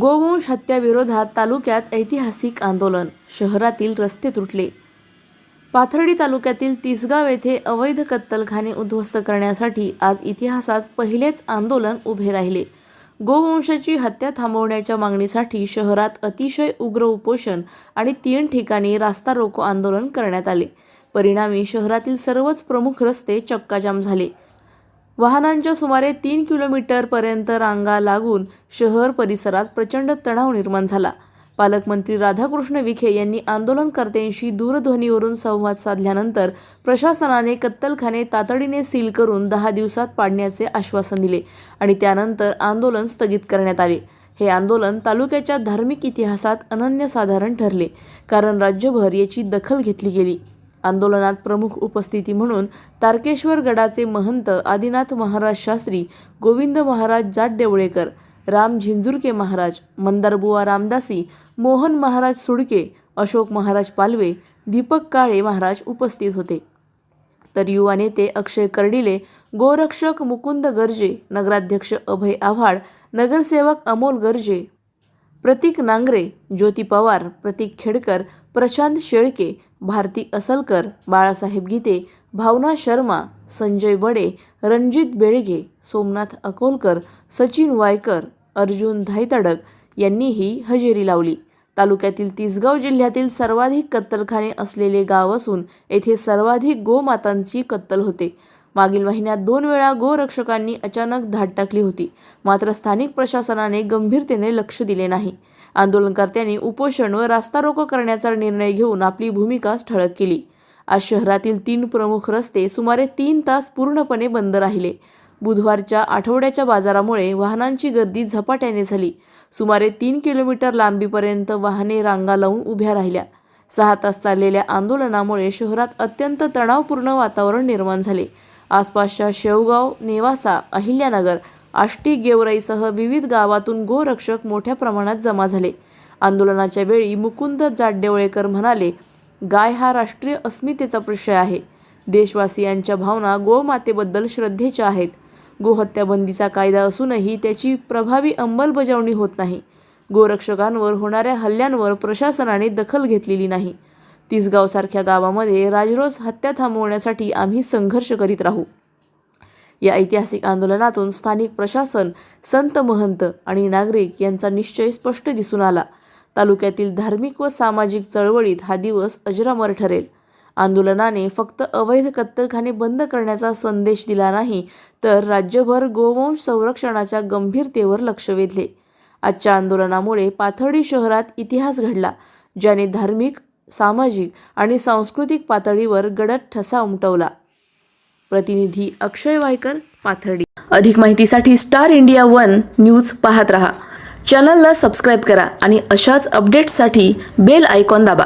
गोवंश हत्याविरोधात तालुक्यात ऐतिहासिक आंदोलन. शहरातील रस्ते तुटले. पाथर्डी तालुक्यातील तिसगाव येथे अवैध कत्तलखाने उद्ध्वस्त करण्यासाठी आज इतिहासात पहिलेच आंदोलन उभे राहिले. गोवंशाची हत्या थांबवण्याच्या मागणीसाठी शहरात अतिशय उग्र उपोषण आणि तीन ठिकाणी रास्ता रोको आंदोलन करण्यात आले. परिणामी शहरातील सर्वच प्रमुख रस्ते चक्काजाम झाले. वाहनांच्या सुमारे तीन किलोमीटरपर्यंत रांगा लागून शहर परिसरात प्रचंड तणाव निर्माण झाला. पालकमंत्री राधाकृष्ण विखे यांनी आंदोलनकर्त्यांशी दूरध्वनीवरून संवाद साधल्यानंतर प्रशासनाने कत्तलखाने तातडीने सील करून दहा दिवसात पाडण्याचे आश्वासन दिले आणि त्यानंतर आंदोलन स्थगित करण्यात आले. हे आंदोलन तालुक्याच्या धार्मिक इतिहासात अनन्यसाधारण ठरले कारण राज्यभर याची दखल घेतली गेली. आंदोलनात प्रमुख उपस्थिती म्हणून तारकेश्वर गडाचे महंत आदिनाथ महाराज शास्त्री गोविंद महाराज जाटदेवळेकर राम झिंजुरके महाराज मंदारबुवा रामदासी मोहन महाराज सुडके अशोक महाराज पालवे दीपक काळे महाराज उपस्थित होते. तर युवा नेते अक्षय कर्डिले गोरक्षक मुकुंद गर्जे नगराध्यक्ष अभय आव्हाड नगरसेवक अमोल गर्जे प्रतीक नांगरे ज्योती पवार प्रतीक खेडकर प्रशांत शेळके भारती असलकर बाळासाहेब गीते भावना शर्मा संजय बडे रणजित बेळगे सोमनाथ अकोलकर सचिन वायकर अर्जुन धायतडक यांनीही हजेरी लावली. तालुक्यातील तिसगाव जिल्ह्यातील सर्वाधिक कत्तलखाने असलेले गाव असून येथे सर्वाधिक गोमातांची कत्तल होते. मागील महिन्यात दोन वेळा गोरक्षकांनी अचानक धाड टाकली होती. मात्र स्थानिक प्रशासनाने गंभीरतेने लक्ष दिले नाही. आंदोलनकर्त्यांनी उपोषण व रास्ता रोको करण्याचा निर्णय घेऊन आपली भूमिका ठळक केली. आज शहरातील तीन प्रमुख रस्ते सुमारे तीन तास पूर्णपणे बंद राहिले. बुधवारच्या आठवड्याच्या बाजारामुळे वाहनांची गर्दी झपाट्याने झाली. सुमारे तीन किलोमीटर लांबीपर्यंत वाहने रांगा लावून उभ्या राहिल्या. सहा तास चाललेल्या आंदोलनामुळे शहरात अत्यंत तणावपूर्ण वातावरण निर्माण झाले. आसपासच्या शेवगाव नेवासा अहिल्यानगर आष्टी गेवराईसह विविध गावातून गोरक्षक मोठ्या प्रमाणात जमा झाले. आंदोलनाच्या वेळी मुकुंद जाटदेवळेकर म्हणाले गाय हा राष्ट्रीय अस्मितेचा विषय आहे. देशवासियांच्या भावना गोमातेबद्दल श्रद्धेच्या आहेत. गोहत्याबंदीचा कायदा असूनही त्याची प्रभावी अंमलबजावणी होत नाही. गोरक्षकांवर होणाऱ्या हल्ल्यांवर प्रशासनाने दखल घेतलेली नाही. तिसगावसारख्या गावामध्ये राजरोस हत्या थांबवण्यासाठी आम्ही संघर्ष करीत राहू. या ऐतिहासिक आंदोलनातून स्थानिक प्रशासन संत महंत आणि नागरिक यांचा निश्चय स्पष्ट दिसून आला. तालुक्यातील धार्मिक व सामाजिक चळवळीत हा दिवस अजरामर ठरेल. आंदोलनाने फक्त अवैध कत्तलखाने बंद करण्याचा संदेश दिला नाही तर राज्यभर गोवंश संरक्षणाच्या गंभीरतेवर लक्ष वेधले. आजच्या आंदोलनामुळे पाथर्डी शहरात इतिहास घडला ज्याने धार्मिक सामाजिक आणि सांस्कृतिक पातळीवर गडद ठसा उमटवला. प्रतिनिधी अक्षय वायकर पाथर्डी. अधिक माहितीसाठी स्टार इंडिया वन न्यूज पाहत रहा. चॅनलला सबस्क्राईब करा आणि अशाच अपडेट्ससाठी बेल आयकॉन दाबा.